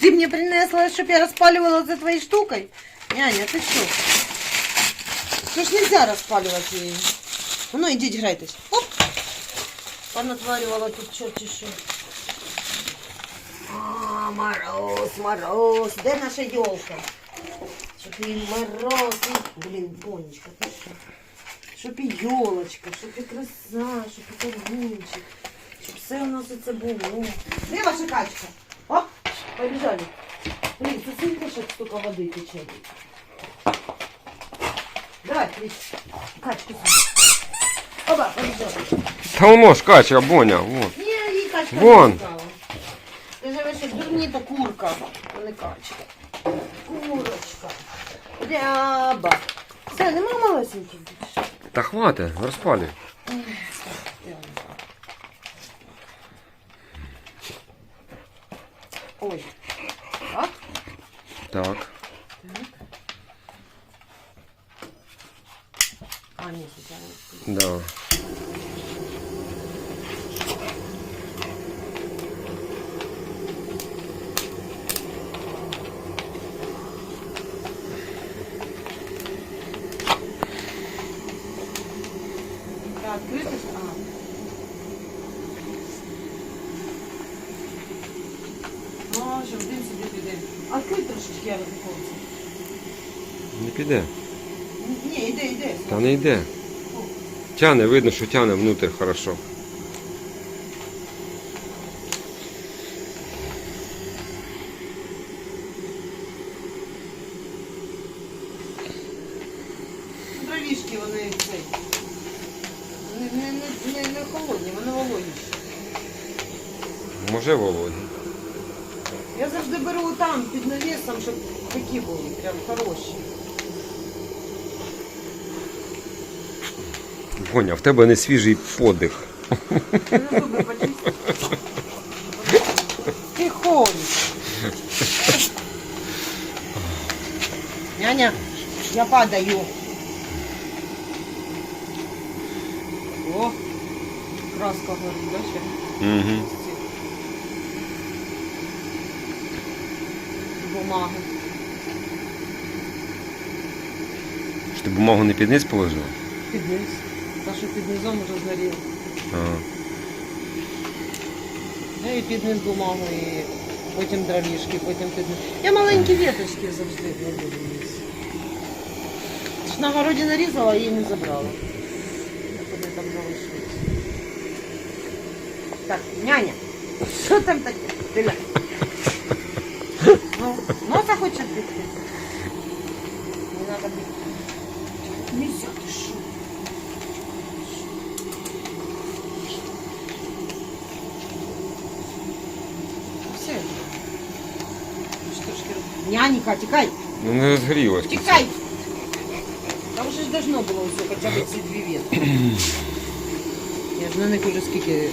Ты мне принесла, чтобы я распаливала за твоей штукой? Няня, ты что? Что ж нельзя распаливать її? Ну, ідіть грайтесь. Оп! Понатварювала тут чорті що. А, мороз, мороз. Де наша елка? Щоб і мороз, і... Блін, Бонечка, ти що? Щоб і елочка, щоб і краса, щоб і кавунчик. Щоб все у нас це було. Де ваша качка? Оп, побежали. Блин, ты слышишь, как столько воды течет? Давай, Крис, качку сюда. Оба, побежали. Та воно ж кача, Боня, вот. Не, їй качка Вон. не стала. Ти живеш як дурніта курка, а не качка. Курочка. Ряба. Все, нема малесеньких більше? Та хватить, розпалюй. Ой. Так? Так. Так. А, ні, сейчас. Да. Да, открыто ж? А. Ну, що один собі піде. Трошечки, я. Не піде. Ні, йде, йде. Та не йде. Тяне, видно, що тяне внутрь хорошо. Дровішки вони цей. Не, не, не, не, холодні, вони вологіші. Може Володя. Там під навісом, щоб такі були, прям хороші. Боня, в тебе не свіжий подих. Ти ходиш. Няня, я падаю. О, краска горить, да, ще? Угу. Бумаги. Що ти бумагу не під низ положила? Під низ. Та, що під низом вже згоріло. А. Ну і під низ бумагу, і потім дровішки, потім під низ. Я маленькі віточки завжди кладу вниз. Ж на городі нарізала, а її не забрала. Як вони там залишились. Так, няня, що там таке? Диля. Ну, носа хоче відкрити. Не надо бігти. Нельзя, ти що? Все. Що ж ти- Нянька, тікай! Ну не розгрілось. Тікай! Там вже ж должно було все, хоча б ці дві ветки. Я ж на них уже скільки.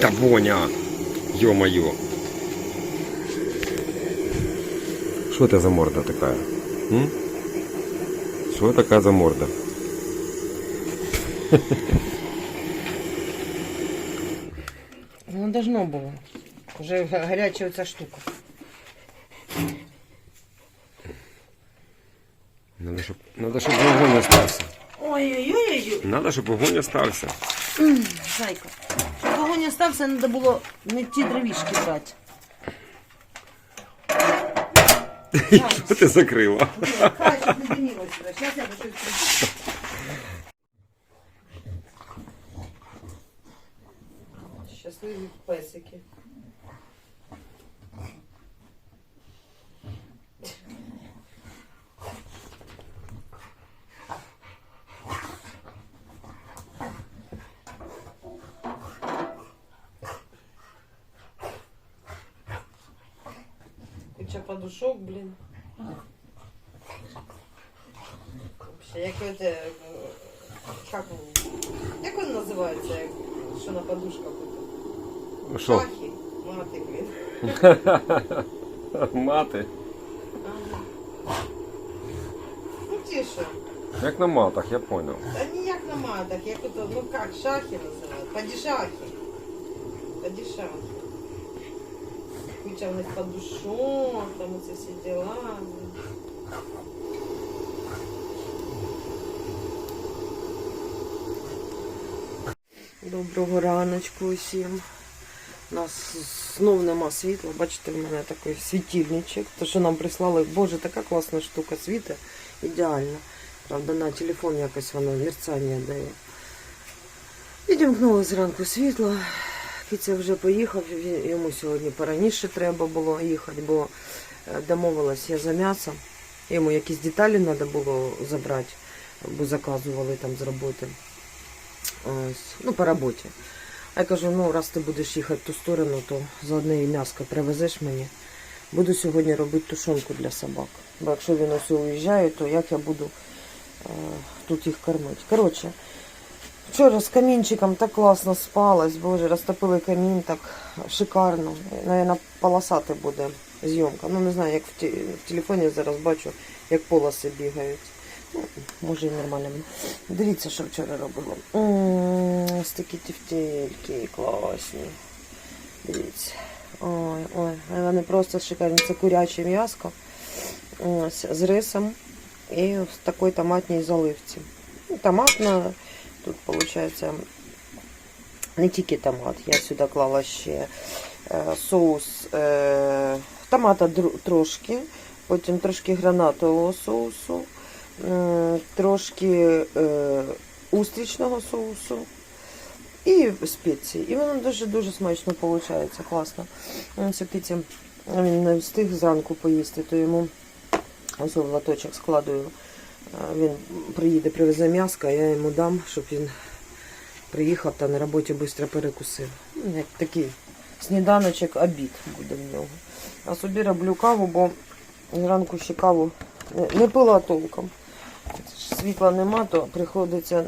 Та Боня. Йо-моє. Що це за морда така? М? Що така за морда? Ну, должно було. Вже гаряча оця штука. Надо, щоб, надо, щоб вогонь остався. Ой-ой-ой. Надо, щоб вогонь остався. Зайка. Щоб вогонь остався, треба було не ті дровішки брати. Що ти закрила? Хай, щоб не димілося. Зараз я. Щасливі песики. Куча подушок, блин. Вообще, як е, как він, як він називається, як, що на подушках? ото? Що? Шахи, мати, блін. Мати. Ага. Ну тише. Як на матах, я понял. Та ніяк на матах, як ото, ну как, шахи називають, падішахи. Падішахи. куча в них подушок, там оце всі діла. Доброго раночку усім. У нас знов нема світла. Бачите, в мене такий світильничок. То, що нам прислали, боже, така класна штука світа. Ідеально. Правда, на телефон якось воно мерцання дає. Відімкнули зранку світло. Киця вже поїхав, йому сьогодні пораніше треба було їхати, бо е, домовилась я за м'ясом. Йому якісь деталі треба було забрати, бо заказували там з роботи. Ось, ну, по роботі. А я кажу, ну раз ти будеш їхати в ту сторону, то заодно і м'яско привезеш мені. Буду сьогодні робити тушонку для собак. Бо якщо він ось уїжджає, то як я буду е, тут їх кормити. Коротше, вчора з камінчиком так класно спалось, боже, розтопили камін так шикарно. Наверно, полосати буде зйомка. Ну не знаю, як в, ті- в телефоні зараз бачу, як полоси бігають. Ну, може і нормально. Дивіться, що вчора робила. Ось такі тефтельки класні. Дивіться. Ой, ой, вони просто шикарні. Це куряче м'яско. З рисом і в такій томатній заливці. Ну, Томатна, тут виходить не тільки томат. Я сюди клала ще е, соус е, томата трошки, потім трошки гранатового соусу, м, трошки устрічного соусу і спеції. І воно дуже-дуже смачно виходить, класно. Ось він не встиг зранку поїсти, то йому ось латочок складую. Він приїде, привезе м'яско, я йому дам, щоб він приїхав та на роботі швидко перекусив. Ну, Як такий сніданочок, обід буде в нього. А собі роблю каву, бо зранку ще каву не- пила толком. Світла нема, то приходиться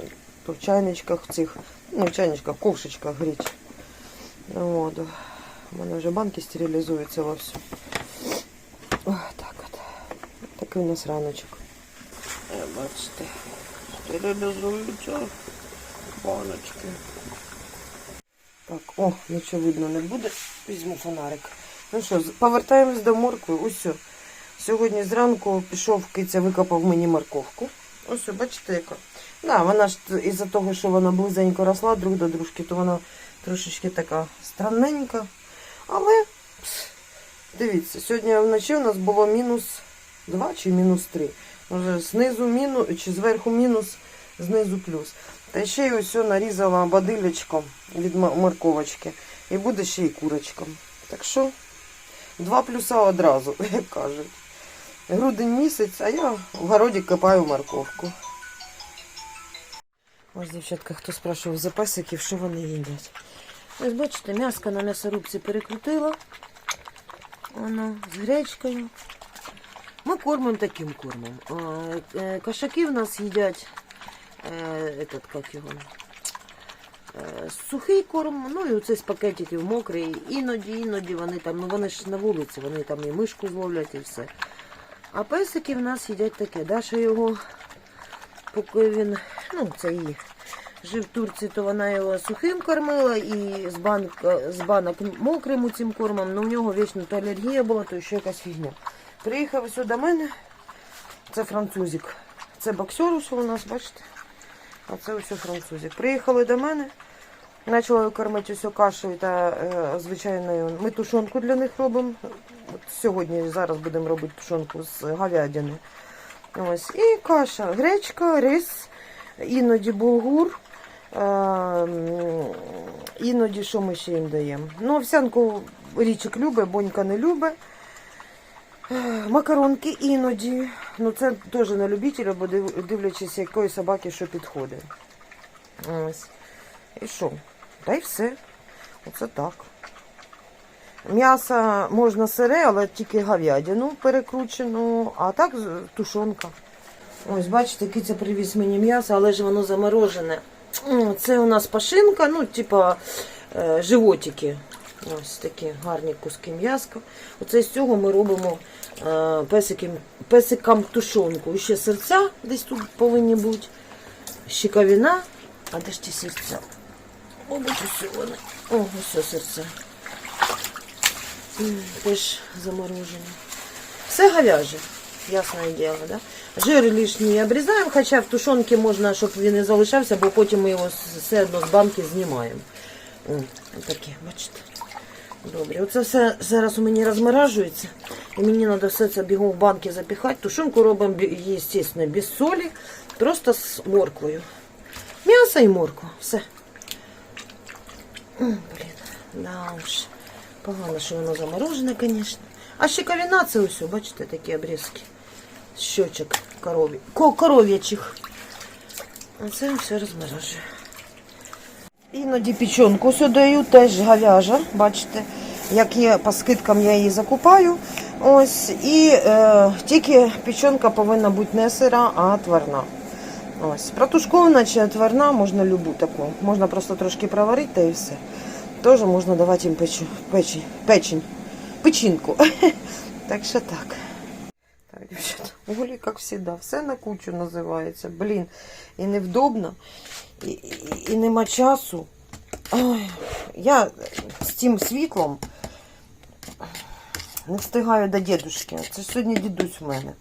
то в чайничках цих, ну в чайничках, ковшичках гріти. Ну, От. У мене вже банки стерилізуються вовсю. Ось так от. Такий у нас раночок. Бачите, стерилізуються баночки. Так, о, нічого видно не буде. Візьму фонарик. Ну що, повертаємось до моркви. Усьо. Сьогодні зранку пішов киця, викопав мені морковку. Ось, бачите, яка. Да, вона ж із-за того, що вона близенько росла друг до дружки, то вона трошечки така странненька. Але пс, дивіться, сьогодні вночі у нас було мінус 2 чи мінус 3. Знизу мінус, чи зверху мінус, знизу плюс. Та ще й ось нарізала бадилечком від морковочки. І буде ще й курочком. Так що два плюса одразу, як кажуть. Грудень місяць, а я в городі копаю морковку. Ось, дівчатка, хто спрашував за песиків, що вони їдять. Ось бачите, м'яско на м'ясорубці перекрутила. Воно з гречкою. Ми кормимо таким кормом. Е, Кошаки в нас їдять е, этот, как його, е, сухий корм, ну і оце з пакетиків мокрий. Іноді, іноді вони там, ну вони ж на вулиці, вони там і мишку зловлять і все. А песики в нас їдять таке. Даша його, поки він, ну це її. Жив в Турції, то вона його сухим кормила і з, банк, з банок мокрим цим кормом, але в нього вічно то алергія була, то ще якась фігня. Приїхав сюди до мене, це французик. Це боксер ось у нас, бачите? А це ось французик. Приїхали до мене, почала кормити ось кашею та е, звичайною. Ми тушонку для них робимо. От сьогодні зараз будемо робити тушонку з говядини. Ось. І каша, гречка, рис, іноді булгур. Е, іноді що ми ще їм даємо? Ну, овсянку річок любить, бонька не любить. Макаронки іноді. Ну це теж на любителя, бо дивлячись, якої собаки що підходить. Ось. І що? Та й все. Оце так. М'ясо можна сире, але тільки говядину перекручену, а так тушонка. Ось, бачите, киця привіз мені м'ясо, але ж воно заморожене. Це у нас пашинка, ну, типа е, животики. Ось такі гарні куски м'яска. Оце з цього ми робимо е, песикам, песикам тушонку. І ще серця десь тут повинні бути. Щековина. А де ж ті серця? О, ось вони. О, ось серця. М, Теж заморожені. Все говяже, ясне діло, да? Жир лишній обрізаємо, хоча в тушонці можна, щоб він не залишався, бо потім ми його все одно з банки знімаємо. О, отаке, бачите. Добре, оце все зараз у мені розморажується. І мені треба все це бігом в банки запіхати. Тушонку робимо, бі- звісно, без солі, просто з морквою. М'ясо і морква, все. Блін, да уж. Погано, що воно заморожене, звісно. А щековина це ось, бачите, такі обрізки. Щочок коров'ячих. А це все розморожує. Іноді печенку сюди теж говяжа, бачите. Як є по скидкам, я її закупаю. Ось, і е, тільки печенка повинна бути не сира, а тварна. Ось. Протушкована чи тварна, можна любу таку. Можна просто трошки проварити і все. Теж можна давати їм печень, печень, печінку. Так що так. Так, дівчата, Олі, як завжди, все на кучу називається. Блін, і невдобно, і, і, і нема часу. Ой, я з цим світлом не встигаю до дідушки. Це сьогодні дідусь в мене.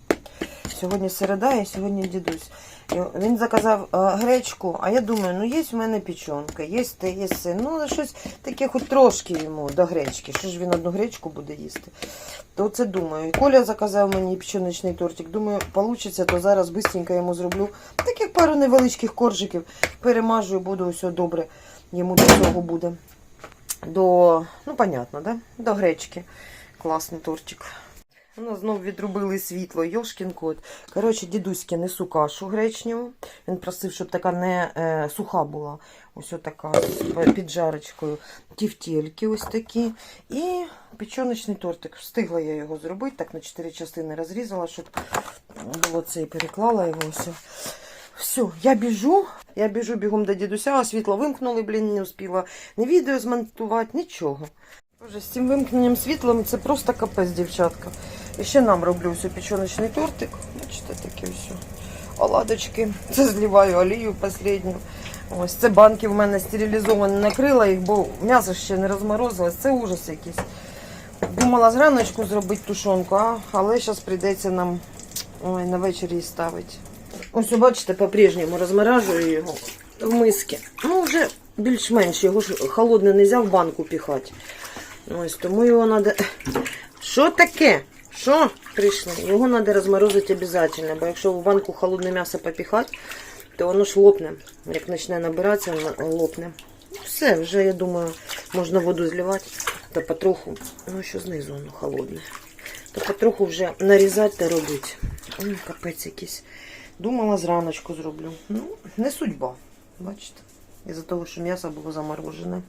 Сьогодні середа, і сьогодні дідусь. І Він заказав е, гречку, а я думаю, ну є в мене печонка, є те, є все. Ну, щось таке хоч трошки йому до гречки. Що ж він одну гречку буде їсти? То це думаю. Коля заказав мені печоночний тортик. Думаю, вийде, то зараз швидко йому зроблю. Таких пару невеличких коржиків перемажу і буду все добре. Йому до цього буде. До, ну, понятно, да? До гречки. Класний тортик. Воно знов відрубили світло, йошкін кот. Коротше, дідуськи несу кашу гречневу. Він просив, щоб така не е, суха була. Ось така з піджарочкою. Тівтєльки ось такі. І печоночний тортик. Встигла я його зробити. Так на чотири частини розрізала, щоб було це і переклала його. Все. Все, я біжу. Я біжу бігом до дідуся, а світло вимкнули, блін, не успіла ні відео змонтувати, нічого. Боже, з цим вимкненням світлом це просто капець, дівчатка. І ще нам роблю все печоночний тортик. Бачите, таке все. Оладочки. Це зливаю олію останню. Ось це банки в мене стерилізовані, накрила їх, бо м'ясо ще не розморозилось. Це ужас якийсь. Думала зраночку зробити тушонку, а, але зараз прийдеться нам ой, на вечір її ставити. Ось, бачите, по-прежньому розморажую його в миски. Ну, вже більш-менш, його ж холодне не можна в банку піхати. Ось, тому його треба. Що таке? Що прийшли? Його треба розморозити обов'язково, бо якщо в банку холодне м'ясо попіхати, то воно ж лопне. Як почне набиратися, воно лопне. Все, вже, я думаю, можна воду зливати, та потроху, ну що знизу воно холодне. То потроху вже нарізати та робити. Ой, капець якийсь. Думала, зраночку зроблю. Ну, не судьба, бачите. Із-за того, що м'ясо було заморожене.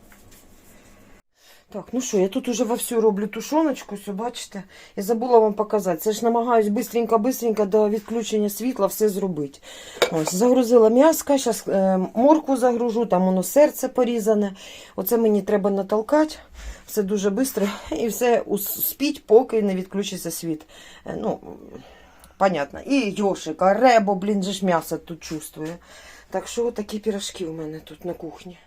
Так, ну що, я тут уже вовсю роблю тушоночку, все, бачите. Я забула вам показати. Це ж намагаюсь бистренько-бистренько до відключення світла все зробити. Ось, загрузила м'яско, зараз е, морку загружу, там воно серце порізане. Оце мені треба натолкати. Все дуже швидко і все успіть, поки не відключиться світ. Е, ну, понятно. І Йошика, ребо, блін, же ж м'ясо тут чувствує. Так що такі пірожки у мене тут на кухні.